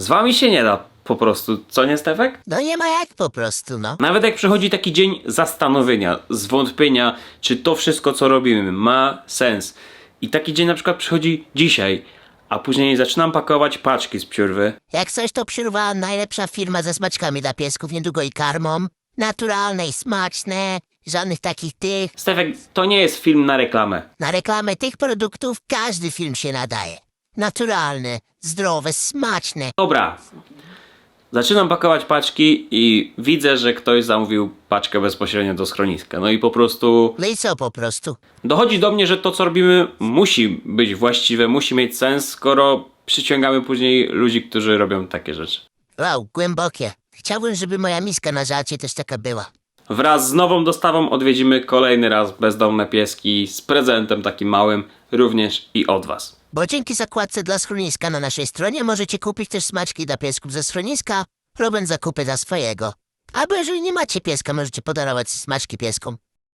Z wami się nie da po prostu, co nie Stefek? No nie ma jak po prostu, no. Nawet jak przychodzi taki dzień zastanowienia, zwątpienia, czy to wszystko, co robimy, ma sens. I taki dzień na przykład przychodzi dzisiaj, a później zaczynam pakować paczki z piórwy. Jak coś to przyrwała najlepsza firma ze smaczkami dla piesków, niedługo i karmą. Naturalne i smaczne, żadnych takich tych. Stefek, to nie jest film na reklamę. Na reklamę tych produktów każdy film się nadaje. Naturalne, zdrowe, smaczne. Dobra. Zaczynam pakować paczki i widzę, że ktoś zamówił paczkę bezpośrednio do schroniska. No i po prostu No i co po prostu? dochodzi do mnie, że to co robimy musi być właściwe, musi mieć sens, skoro przyciągamy później ludzi, którzy robią takie rzeczy. Wow, głębokie. Chciałbym, żeby moja miska na żarcie też taka była. Wraz z nową dostawą odwiedzimy kolejny raz bezdomne pieski z prezentem takim małym, również i od Was. Bo dzięki zakładce dla schroniska na naszej stronie możecie kupić też smaczki dla piesków ze schroniska, robiąc zakupy dla swojego. Albo jeżeli nie macie pieska, możecie podarować smaczki pieskom.